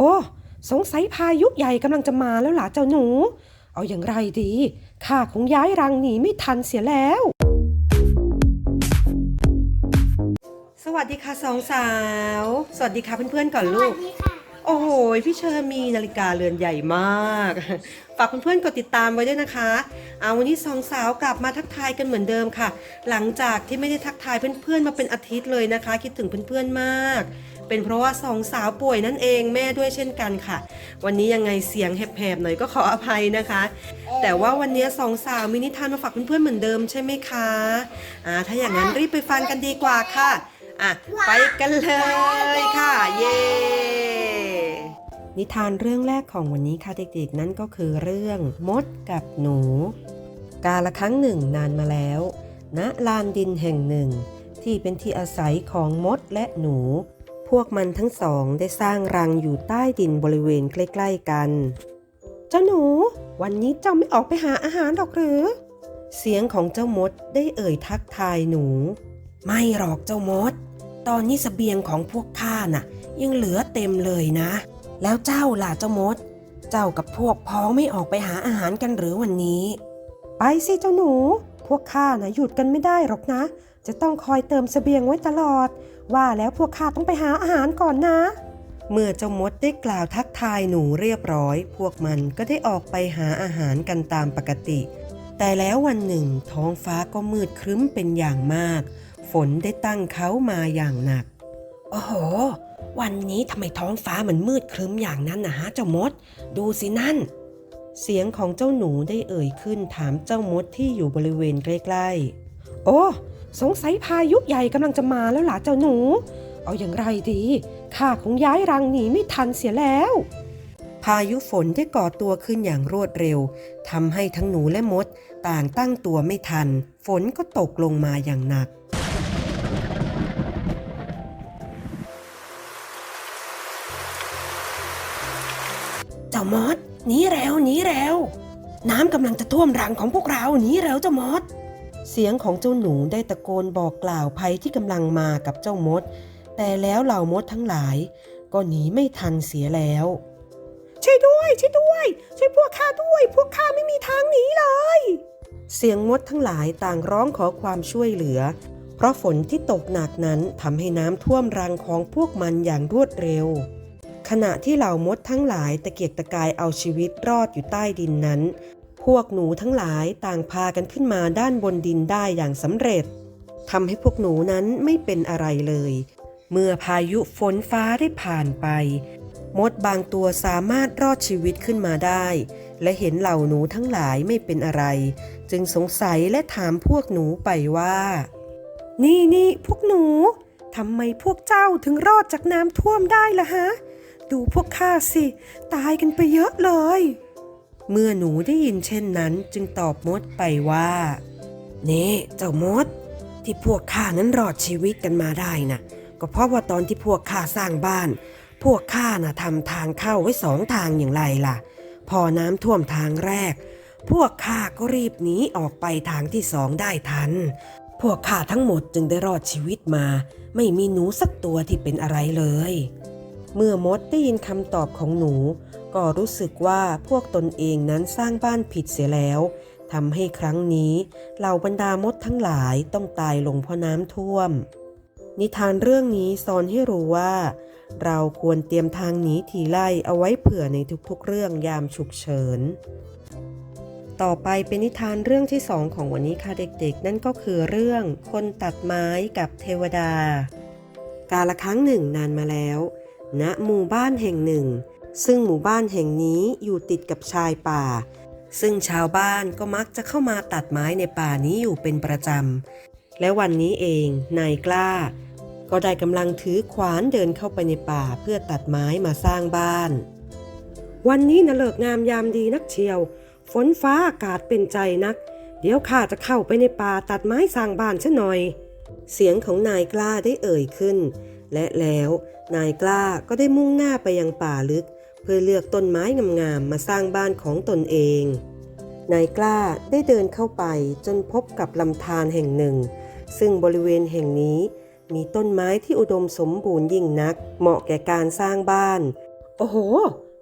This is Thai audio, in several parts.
โอ้สงสัยพายุใหญ่กำลังจะมาแล้วล่ะเจ้าหนู เอาอย่างไรดีข้าคงย้ายรังหนีไม่ทันเสียแล้ว สวัสดีค่ะสองสาว สวัสดีค่ะเพื่อนๆก่อนสลูวักสดีค่ะ โอ้โห พี่เชอร์มีนาฬิกาเรือนใหญ่มาก ฝากเพื่อนๆกดติดตามไว้ด้วยนะคะ เอาวันนี้สองสาวกลับมาทักทายกันเหมือนเดิมค่ะ หลังจากที่ไม่ได้ทักทายเพื่อนๆมาเป็นอาทิตย์เลยนะคะ คิดถึงเพื่อนๆมาก เป็นเพราะว่าสองสาวป่วยนั่นเองแม่ด้วยเช่นกันค่ะ วันนี้ยังไงเสียงแหบๆหน่อยก็ขออภัยนะคะ แต่ว่าวันนี้สองสาวมีนิทานมาฝากเพื่อนๆเหมือนเดิมใช่ไหมคะอ่าถ้าอย่างนั้นรีบไปฟังกันดีกว่าค่ะอะไปกันเลยค่ะ เย้ นิทานเรื่องแรกของวันนี้ค่ะเด็กๆ นั่นก็คือเรื่องมดกับหนู กาละครั้งหนึ่งนานมาแล้วณลานดินแห่งหนึ่ง ที่เป็นที่อาศัยของมดและหนู พวกมันทั้งสองได้สร้างรังอยู่ใต้ดินบริเวณใกล้ๆกัน เจ้าหนู วันนี้เจ้าไม่ออกไปหาอาหารหรอกหรือ เสียงของเจ้ามดได้เอ่ยทักทายหนู ไม่หรอกเจ้ามด ตอนนี้เสบียงของพวกข้าน่ะ ยังเหลือเต็มเลยนะ แล้วเจ้าล่ะเจ้ามด เจ้ากับพวกพ้องไม่ออกไปหาอาหารกันหรือวันนี้ ไปสิเจ้าหนู พวกข้านะหยุดกันไม่ได้หรอกนะ จะต้องคอยเติมเสบียงไว้ตลอด ว่าแล้วพวกข้าต้องไปหาอาหารก่อนนะ เมื่อเจ้ามดได้กล่าวทักทายหนูเรียบร้อย พวกมันก็ได้ออกไปหาอาหารกันตามปกติ แต่แล้ววันหนึ่ง ท้องฟ้าก็มืดครึ้มเป็นอย่างมาก ฝนได้ตั้งเขามาอย่างหนักโอ้โห วันนี้ทำไมท้องฟ้ามันมืดครึ้มอย่างนั้นนะฮะเจ้ามด ดูสินั่น เสียงของเจ้าหนูได้เอ่ยขึ้นถามเจ้ามดที่อยู่บริเวณใกล้ๆ โอ้ สงสัยพายุใหญ่กำลังจะมาแล้วล่ะเจ้าหนู เอาอย่างไรดีข้าคงย้ายรังหนีไม่ทันเสียแล้ว พายุฝนได้ก่อตัวขึ้นอย่างรวดเร็วทำให้ทั้งหนูและมด ต่างตั้งตัวไม่ทัน ฝนก็ตกลงมาอย่างหนัก จ้ามดหนีเร็วหนีเร็วน้ำกำลังจะท่วมรังของพวกเราหนีเร็วเจ้ามดเสียงของเจ้าหนูได้ตะโกนบอกกล่าวภัยที่กำลังมากับเจ้ามด แต่แล้วเหล่ามดทั้งหลาย ก็หนีไม่ทันเสียแล้วช่วยด้วยช่วยด้วยช่วยพวกข้าด้วย พวกข้าไม่มีทางหนีเลย เสียงมดทั้งหลายต่างร้องขอความช่วยเหลือ เพราะฝนที่ตกหนักนั้นทำให้น้ำท่วมรังของพวกมันอย่างรวดเร็ว ขณะที่เหล่ามดทั้งหลายตะเกียกตะกายเอาชีวิตรอดอยู่ใต้ดินนั้น พวกหนูทั้งหลายต่างพากันขึ้นมาด้านบนดินได้อย่างสำเร็จทำให้พวกหนูนั้นไม่เป็นอะไรเลย เมื่อพายุฝนฟ้าได้ผ่านไป มดบางตัวสามารถรอดชีวิตขึ้นมาได้ และเห็นเหล่าหนูทั้งหลายไม่เป็นอะไร จึงสงสัยและถามพวกหนูไปว่า นี่นี่พวกหนูทำไมพวกเจ้าถึงรอดจากน้ำท่วมได้ล่ะฮะ ดูพวกข้าสิ ตายกันไปเยอะเลย เมื่อหนูได้ยินเช่นนั้นจึงตอบมดไปว่าเน่เจ้ามด ที่พวกข้านั้นรอดชีวิตกันมาได้นะ่ะ ก็เพราะว่าตอนที่พวกข้าสร้างบ้าน พวกข้าน่ะทำทางเข้าไว้สองทางอย่างไรล่ะ พอน้ำท่วมทางแรก พวกข้าก็รีบหนีออกไปทางที่สองได้ทันพวกข้าทั้งหมดจึงได้รอดชีวิตมา ไม่มีหนูสักตัวที่เป็นอะไรเลย เมื่อมดได้ยินคำตอบของหนู ก็รู้สึกว่าพวกตนเองนั้นสร้างบ้านผิดเสียแล้วทำให้ครั้งนี้เหล่าบรรดามดทั้งหลายต้องตายลงเพราะน้ำท่วม นิทานเรื่องนี้สอนให้รู้ว่า เราควรเตรียมทางหนีทีไล่เอาไว้เผื่อในทุกๆ เรื่องยามฉุกเฉิน ต่อไปเป็นนิทานเรื่องที่สองของวันนี้ค่ะเด็กๆ นั่นก็คือเรื่องคนตัดไม้กับเทวดา กาละครั้งหนึ่งนานมาแล้ว ณหมู่บ้านแห่งหนึ่ง ซึ่งหมู่บ้านแห่งนี้อยู่ติดกับชายป่า ซึ่งชาวบ้านก็มักจะเข้ามาตัดไม้ในป่านี้อยู่เป็นประจำ และวันนี้เองนายกล้า ก็ได้กำลังถือขวานเดินเข้าไปในป่าเพื่อตัดไม้มาสร้างบ้าน วันนี้นะเลิกงามยามดีนักเชียว ฝนฟ้าอากาศเป็นใจนัก เดี๋ยวข้าจะเข้าไปในป่าตัดไม้สร้างบ้านซะหน่อยเสียงของนายกล้าได้เอ่ยขึ้น และแล้วนายกล้าก็ได้มุ่งหน้าไปยังป่าลึก เพื่อเลือกต้นไม้งามๆมาสร้างบ้านของตนเอง นายกล้าได้เดินเข้าไปจนพบกับลำธารแห่งหนึ่ง ซึ่งบริเวณแห่งนี้มีต้นไม้ที่อุดมสมบูรณ์ยิ่งนัก เหมาะแก่การสร้างบ้าน โอ้โห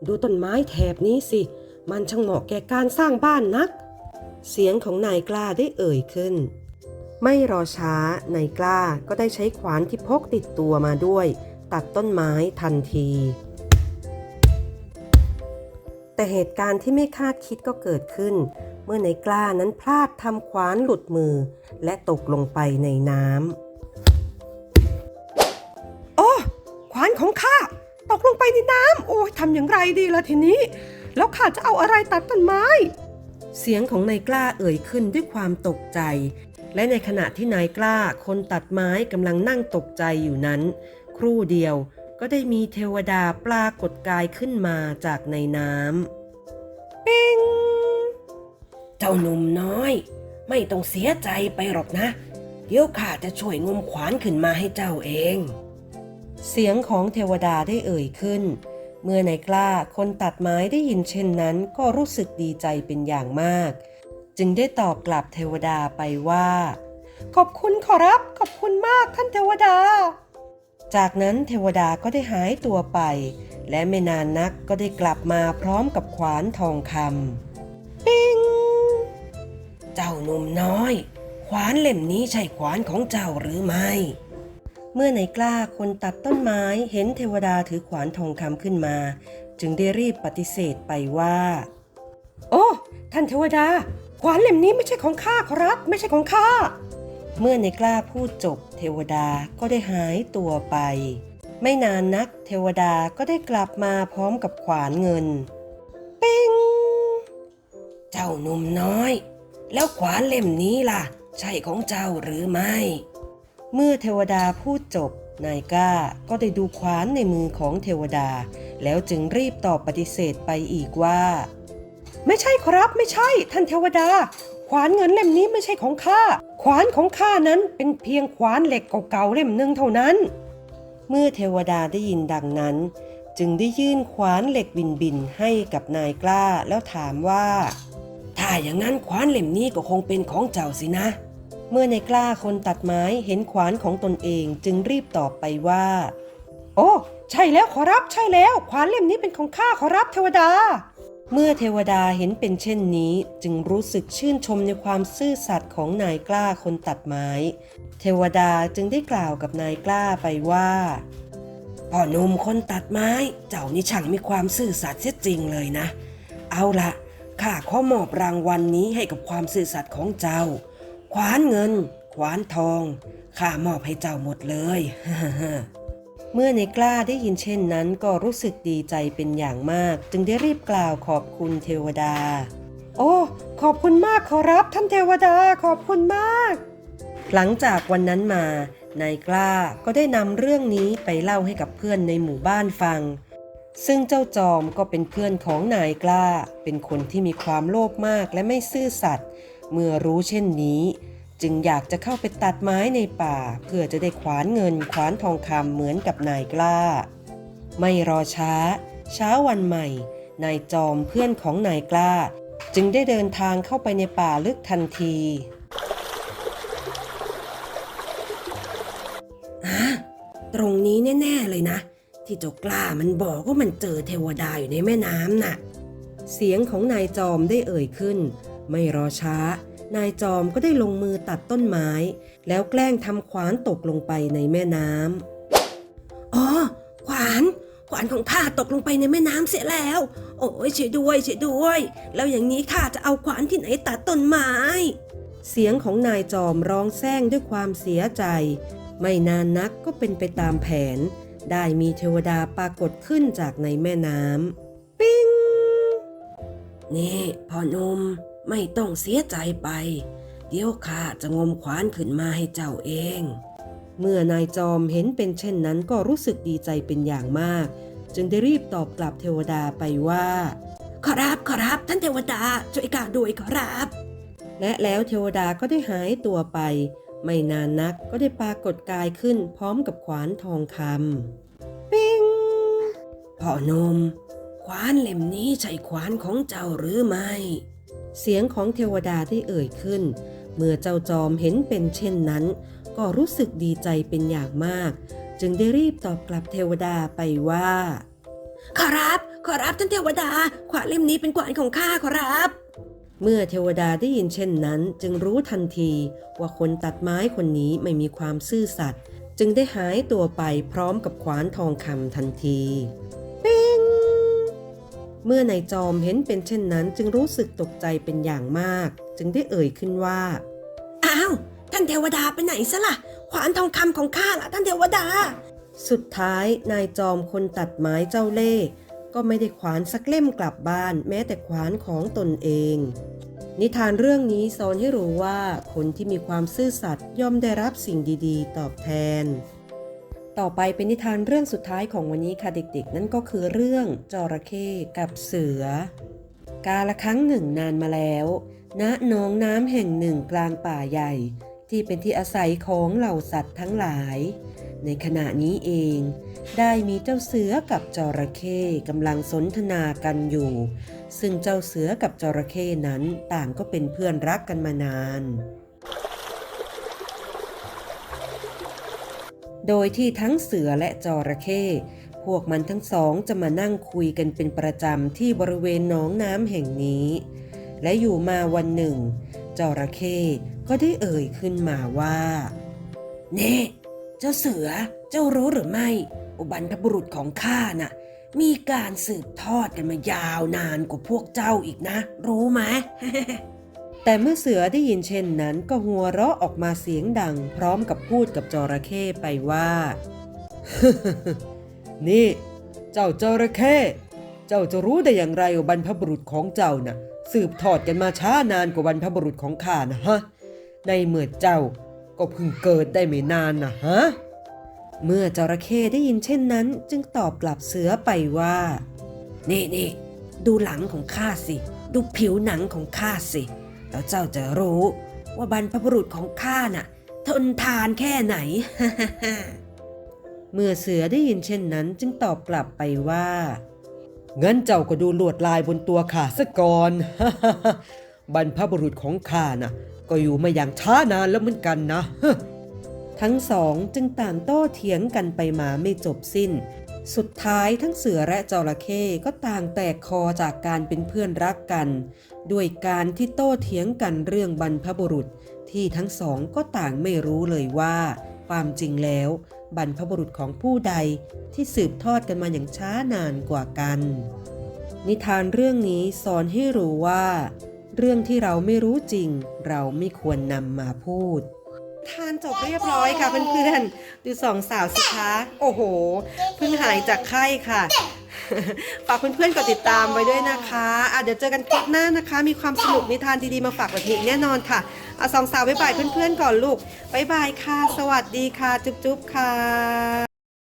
ดูต้นไม้แถบนี้สิ มันช่างเหมาะแก่การสร้างบ้านนัก เสียงของนายกล้าได้เอ่ยขึ้น ไม่รอช้านายกล้าก็ได้ใช้ขวานที่พกติดตัวมาด้วย ตัดต้นไม้ทันที แต่เหตุการณ์ที่ไม่คาดคิดก็เกิดขึ้น เมื่อนายกล้านั้นพลาดทำขวานหลุดมือ และตกลงไปในน้ำโอ้ขวานของข้าตกลงไปในน้ำโอ้ยทำอย่างไรดีล่ะทีนี้ แล้วข้าจะเอาอะไรตัดต้นไม้เสียงของนายกล้าเอ่ยขึ้นด้วยความตกใจ และในขณะที่นายกล้าคนตัดไม้กำลังนั่งตกใจอยู่นั้น ครู่เดียวก็ได้มีเทวดาปรากฏกายขึ้นมาจากในน้ำปิงเจ้าหนุ่มน้อย ไม่ต้องเสียใจไปหรอกนะ เดี๋ยวข้าจะช่วยงมขวานขึ้นมาให้เจ้าเอง เสียงของเทวดาได้เอ่ยขึ้น เมื่อนายกล้าคนตัดไม้ได้ยินเช่นนั้นก็รู้สึกดีใจเป็นอย่างมาก จึงได้ตอบกลับเทวดาไปว่า ขอบคุณขอรับ ขอบคุณมากท่านเทวดา จากนั้นเทวดาก็ได้หายตัวไป และไม่นานนักก็ได้กลับมาพร้อมกับขวานทองคำปิงเจ้าหนุ่มน้อย ขวานเล่มนี้ใช่ขวานของเจ้าหรือไม่เมื่อนกล้าคนตัดต้นไม้เห็นเทวดาถือขวานทองคำขึ้นมา จึงได้รีบปฏิเสธไปว่า โอ้ ท่านเทวดา วานเล่มนี้ไม่ใช่ของข้าครับ ไม่ใช่ของข้า เมื่อในกล้าพูดจบ เทวดาก็ได้หายตัวไป ไม่นานนักเทวดาก็ได้กลับมาพร้อมกับขวานเงิน ปิงเจ้าหนุ่มน้อย แล้วขวานเล่มนี้ล่ะ ใช่ของเจ้าหรือไม่ เมื่อเทวดาพูดจบนายก้าก็ได้ดูขวานในมือของเทวดา แล้วจึงรีบตอบปฏิเสธไปอีกว่า ไม่ใช่ครับไม่ใช่ ท่านเทวดา ขวานเงินเล่มนี้ไม่ใช่ของข้า ขวานของข้านั้นเป็นเพียงขวานเหล็กเก่าๆเล่มหนึ่งเท่านั้น เมื่อเทวดาได้ยินดังนั้น จึงได้ยื่นขวานเหล็กบินบินให้กับนายกล้าแล้วถามว่า ถ้าอย่างนั้นขวานเล่มนี้ก็คงเป็นของเจ้าสินะ เมื่อนายกล้าคนตัดไม้เห็นขวานของตนเองจึงรีบตอบไปว่า โอ้ ใช่แล้วขอรับใช่แล้ว ขวานเล่มนี้เป็นของข้าขอรับเทวดา เมื่อเทวดาเห็นเป็นเช่นนี้ จึงรู้สึกชื่นชมในความซื่อสัตย์ของนายกล้าคนตัดไม้ เทวดาจึงได้กล่าวกับนายกล้าไปว่าพ่อหนุ่มคนตัดไม้ เจ้านี่ช่างมีความซื่อสัตย์เสียจริงเลยนะ เอาละข้าขอมอบรางวัลนนี้ให้กับความซื่อสัตย์ของเจ้า ขวานเงิน ขวานทองข้ามอบให้เจ้าหมดเลย เมื่อในกล้าได้ยินเช่นนั้นก็รู้สึกดีใจเป็นอย่างมาก จึงได้รีบกล่าวขอบคุณเทวดา โอ้ ขอบคุณมากขอรับท่านเทวดาขอบคุณมาก หลังจากวันนั้นมานายกล้าก็ได้นำเรื่องนี้ไปเล่าให้กับเพื่อนในหมู่บ้านฟัง ซึ่งเจ้าจอมก็เป็นเพื่อนของนายกล้า เป็นคนที่มีความโลภมากและไม่ซื่อสัตย์เมื่อรู้เช่นนี้ จึงอยากจะเข้าไปตัดไม้ในป่า เพื่อจะได้ขวานเงินขวานทองคำเหมือนกับนายกล้า ไม่รอช้า เช้าวันใหม่ นายจอมเพื่อนของนายกล้า จึงได้เดินทางเข้าไปในป่าลึกทันทีตรงนี้แน่ ๆ เลยนะ ที่เจ้ากล้ามันบอกว่ามันเจอเทวดาอยู่ในแม่น้ำน่ะ เสียงของนายจอมได้เอ่ยขึ้น ไม่รอช้า นายจอมก็ได้ลงมือตัดต้นไม้ แล้วแกล้งทำขวานตกลงไปในแม่น้ำอ๋อ ขวาน ขวานของข้าตกลงไปในแม่น้ำเสียแล้ว โอ้ยช่วยด้วยช่วยด้วย แล้วอย่างนี้ข้าจะเอาขวานที่ไหนตัดต้นไม้ เสียงของนายจอมร้องแซงด้วยความเสียใจ ไม่นานนักก็เป็นไปตามแผน ได้มีเทวดาปรากฏขึ้นจากในแม่น้ำปิ้งนี่พ่อนุ่ม ไม่ต้องเสียใจไป เดี๋ยวข้าจะงมขวานขึ้นมาให้เจ้าเอง เมื่อนายจอมเห็นเป็นเช่นนั้นก็รู้สึกดีใจเป็นอย่างมาก จึงได้รีบตอบกลับเทวดาไปว่า ขอรับขอรับท่านเทวดาช่วยข้าด้วยขอรับ และแล้วเทวดาก็ได้หายตัวไป ไม่นานนักก็ได้ปรากฏกายขึ้นพร้อมกับขวานทองคำปิ้งพ่อหนมขวานเล่มนี้ใช่ขวานของเจ้าหรือไม่ เสียงของเทวดาได้เอ่ยขึ้น เมื่อเจ้าจอมเห็นเป็นเช่นนั้น ก็รู้สึกดีใจเป็นอย่างมาก จึงได้รีบตอบกลับเทวดาไปว่า ขอรับ ขอรับท่านเทวดา ขวานเล่มนี้เป็นขวานของข้าขอรับ เมื่อเทวดาได้ยินเช่นนั้น จึงรู้ทันทีว่าคนตัดไม้คนนี้ไม่มีความซื่อสัตย์จึงได้หายตัวไปพร้อมกับขวานทองคำทันทีปิง เมื่อนายจอมเห็นเป็นเช่นนั้น จึงรู้สึกตกใจเป็นอย่างมาก จึงได้เอ่ยขึ้นว่า อ้าว ท่านเทวดาไปไหนซะล่ะ ขวานทองคำของข้าล่ะท่านเทวดา สุดท้ายนายจอมคนตัดไม้เจ้าเล่ห์ก็ไม่ได้ขวานสักเล่มกลับบ้าน แม้แต่ขวานของตนเอง นิทานเรื่องนี้สอนให้รู้ว่าคนที่มีความซื่อสัตย์ย่อมได้รับสิ่งดี ๆ ตอบแทน ต่อไปเป็นนิทานเรื่องสุดท้ายของวันนี้ค่ะเด็กๆ นั่นก็คือเรื่องจระเข้กับเสือ กาละครั้งหนึ่งนานมาแล้ว ณหนองน้ำแห่งหนึ่งกลางป่าใหญ่ ที่เป็นที่อาศัยของเหล่าสัตว์ทั้งหลาย ในขณะนี้เอง ได้มีเจ้าเสือกับจระเข้กำลังสนทนากันอยู่ ซึ่งเจ้าเสือกับจระเข้นั้นต่างก็เป็นเพื่อนรักกันมานาน โดยที่ทั้งเสือและจระเข้พวกมันทั้งสองจะมานั่งคุยกันเป็นประจำที่บริเวณหนองน้ำแห่งนี้ และอยู่มาวันหนึ่ง จระเข้ก็ได้เอ่ยขึ้นมาว่าเน่เจ้าเสือเจ้ารู้หรือไม่ อุบันพบุรุษของข้าน่ะ มีการสืบทอดกันมายาวนานกว่าพวกเจ้าอีกนะ รู้ไหม แต่เมื่อเสือได้ยินเช่นนั้นก็หัวเราะออกมาเสียงดัง พร้อมกับพูดกับจระเข้ไปว่า นี่ เจ้าจระเข้ เจ้าจะรู้ได้อย่างไรว่าบรรพบุรุษของเจ้าน่ะ สืบทอดกันมาช้านานกว่าบรรพบุรุษของข้านะฮะ ในเมื่อเจ้าก็เพิ่งเกิดได้ไม่นานนะฮะ เมื่อจระเข้ได้ยินเช่นนั้น จึงตอบกลับเสือไปว่า นี่นี่ดูหลังของข้าสิ ดูผิวหนังของข้าสิ แล้วเจ้าจะรู้ว่าบรรพบุรุษของข้าน่ะ ทนทานแค่ไหน เมื่อเสือได้ยินเช่นนั้นจึงตอบกลับไปว่างั้นเจ้าก็ดูลวดลายบนตัวข้าซะก่อน บรรพบุรุษของข้าน่ะ ก็อยู่มาอย่างช้านานแล้วเหมือนกันนะ ทั้งสองจึงต่างโต้เถียงกันไปมาไม่จบสิ้น สุดท้ายทั้งเสือและจระเข้ก็ต่างแตกคอจากการเป็นเพื่อนรักกัน ด้วยการที่โต้เถียงกันเรื่องบรรพบุรุษ ที่ทั้งสองก็ต่างไม่รู้เลยว่า ความจริงแล้ว บรรพบุรุษของผู้ใดที่สืบทอดกันมาอย่างช้านานกว่ากัน นิทานเรื่องนี้สอนให้รู้ว่า เรื่องที่เราไม่รู้จริง เราไม่ควรนำมาพูด ทานจบเรียบร้อยค่ะเพื่อนๆดูสองสาวสิคะโอ้โหเพิ่งหายจากไข้ค่ะฝากเพื่อนๆกดติดตามไว้ด้วยนะคะอะเดี๋ยวเจอกันคลิปหน้านะคะ มีความสนุกนิทานดีๆมาฝากแบบนี้แน่นอนค่ะอะสองสาวบ๊ายบายเพื่อนๆก่อนลูกบ๊ายบายค่ะ สวัสดีค่ะ จุ๊บๆค่ะ